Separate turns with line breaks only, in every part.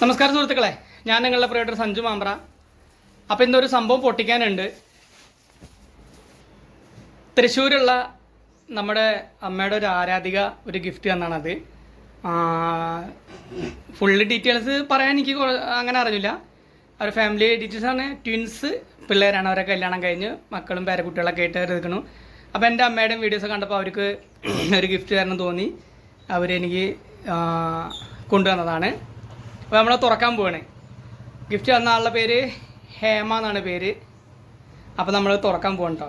നമസ്കാരം സുഹൃത്തുക്കളെ. ഞാൻ നിങ്ങളുടെ പ്രിയട്ടർ സഞ്ജു മാമ്പ്ര. അപ്പം ഇന്നൊരു സംഭവം പൊട്ടിക്കാനുണ്ട്. തൃശ്ശൂരുള്ള നമ്മുടെ അമ്മയുടെ ഒരു ആരാധിക ഒരു ഗിഫ്റ്റ് തന്നാണത്. ഫുള്ള് ഡീറ്റെയിൽസ് പറയാൻ എനിക്ക് അങ്ങനെ അറിഞ്ഞില്ല. അവർ ഫാമിലി ഡീറ്റെയിൽസ് ആണ്. ട്വിൻസ് പിള്ളേരാണ് അവരെ കല്യാണം കഴിഞ്ഞ് മക്കളും പേരക്കുട്ടികളൊക്കെ ആയിട്ട് എടുക്കണു അപ്പോൾ എന്റെ അമ്മയുടെയും വീഡിയോസ് കണ്ടപ്പോൾ അവർക്ക് ഒരു ഗിഫ്റ്റ് തരണം തോന്നി. അവരെനിക്ക് കൊണ്ടുവന്നതാണ്. അപ്പോൾ നമ്മൾ തുറക്കാൻ പോവാണ്. ഗിഫ്റ്റ് തന്ന ആളുടെ പേര് ഹേമ എന്നാണ് പേര്. അപ്പോൾ നമ്മൾ തുറക്കാൻ പോകണം കേട്ടോ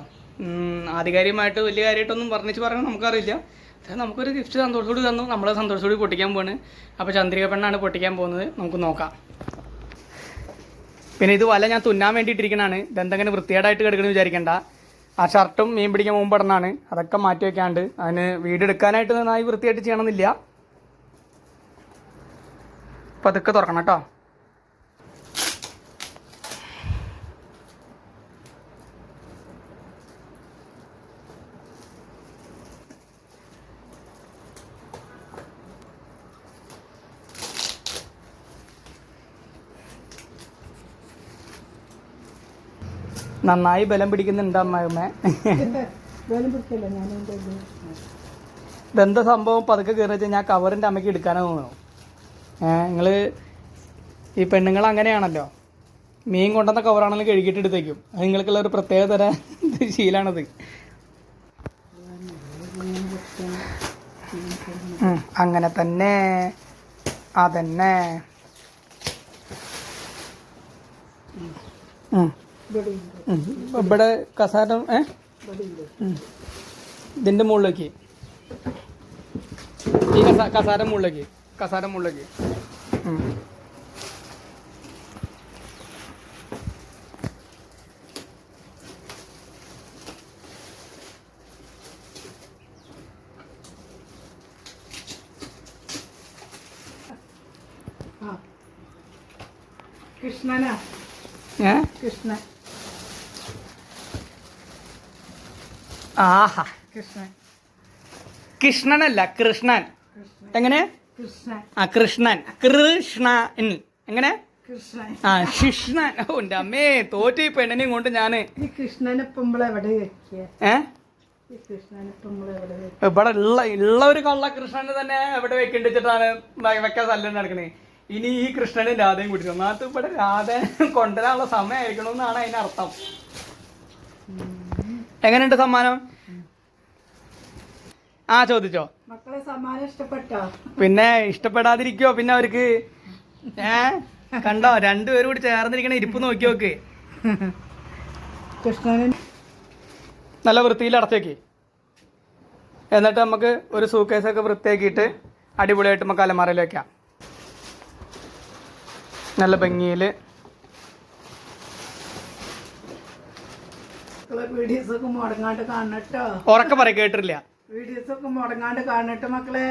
ആധികാരികമായിട്ട് വലിയ കാര്യമായിട്ടൊന്നും പറഞ്ഞിച്ച് പറയാൻ നമുക്കറിയില്ല. പക്ഷേ നമുക്കൊരു ഗിഫ്റ്റ് സന്തോഷത്തോട് തന്നു. നമ്മൾ സന്തോഷത്തോട് പൊട്ടിക്കാൻ പോവാണ്. അപ്പോൾ ചന്ദ്രിക പെണ്ണാണ് പൊട്ടിക്കാൻ പോകുന്നത്. നമുക്ക് നോക്കാം. പിന്നെ ഇത് വല ഞാൻ തുന്നാൻ വേണ്ടിയിട്ടിരിക്കണാണ്. ഇതെന്തെങ്കിലും വൃത്തികേടായിട്ട് കിടക്കണമെന്ന് വിചാരിക്കണ്ട. ആ ഷർട്ടും മീൻ പിടിക്കാൻ മുമ്പ് ഇടണാണ്. അതൊക്കെ മാറ്റി വെക്കാണ്ട് അതിന് വീടെടുക്കാനായിട്ട് നന്നായി വൃത്തിയായിട്ട് ചെയ്യണമെന്നില്ല. അപ്പോൾ അതൊക്കെ തുറക്കണം കേട്ടോ. നന്നായി ബലം പിടിക്കുന്നുണ്ട് അമ്മയമ്മേ ഇതെന്താ സംഭവം? പതുക്കെ കയറി വെച്ചാൽ ഞാൻ കവറിന്റെ അമ്മയ്ക്ക് എടുക്കാനോ തോന്നുന്നു. നിങ്ങൾ ഈ പെണ്ണുങ്ങൾ അങ്ങനെയാണല്ലോ. മീൻ കൊണ്ടുവന്ന കവറാണെങ്കിലും കഴുകിയിട്ട് എടുത്തേക്കും. അത് നിങ്ങൾക്കുള്ള ഒരു പ്രത്യേക തരം ശീലാണത്. അങ്ങനെ തന്നെ. അതന്നെ.
ഇവിടെ
കസാര ഏ? ഇതിന്റെ മുകളിലേക്ക്. ഈ കസ കസാര മുകളിലേക്ക്. കസാര മുകളിലേക്ക്.
കൃഷ്ണനാ? കൃഷ്ണൻ
ആഹാ.
കൃഷ്ണൻ.
കൃഷ്ണനല്ല കൃഷ്ണൻ. എങ്ങനെ? ആ കൃഷ്ണൻ. കൃഷ്ണൻ. എങ്ങനെ? ആ കൃഷ്ണൻ. ഓ എന്റെ അമ്മേ തോറ്റ ഈ പെണ്ണിനെയും കൊണ്ട്
ഞാൻ. എവിടെ
ഏ?
വെക്കുക
ഇവിടെ ഉള്ള ഉള്ള ഒരു കള്ള കൃഷ്ണന് തന്നെ എവിടെ വെക്കണ്ടിച്ചിട്ടാണ് വെക്കാൻ സ്ഥലം നടക്കണേ. ഇനി ഈ കൃഷ്ണന് രാധയും കൂട്ടി ഒന്നാമത് ഇവിടെ രാധ കൊണ്ടുവരാനുള്ള സമയമായിരിക്കണമെന്നാണ് അതിന്റെ അർത്ഥം എങ്ങനെയുണ്ട് സമ്മാനം? ആ ചോദിച്ചോ.
മക്കളെ സമ്മാനം ഇഷ്ടപ്പെട്ടോ?
പിന്നെ ഇഷ്ടപ്പെടാതിരിക്കോ പിന്നെ അവർക്ക്? ഏ? കണ്ടോ? രണ്ടുപേരും കൂടി ചേർന്നിരിക്കണ ഇരിപ്പ് നോക്കി നോക്ക്. നല്ല വൃത്തിയിൽ അടച്ചേക്ക്. എന്നിട്ട് നമുക്ക് ഒരു സൂക്കേസൊക്കെ വൃത്തിയാക്കിയിട്ട് അടിപൊളിയായിട്ട് നമുക്ക് അലമാറയിൽ വെക്കാം. നല്ല ഭംഗിയിൽ ഉറക്കെ പറ കേട്ടിട്ടില്ല.
വീഡിയോസ് ഒക്കെ മുടങ്ങാണ്ട് കാണട്ടെ മക്കളെ.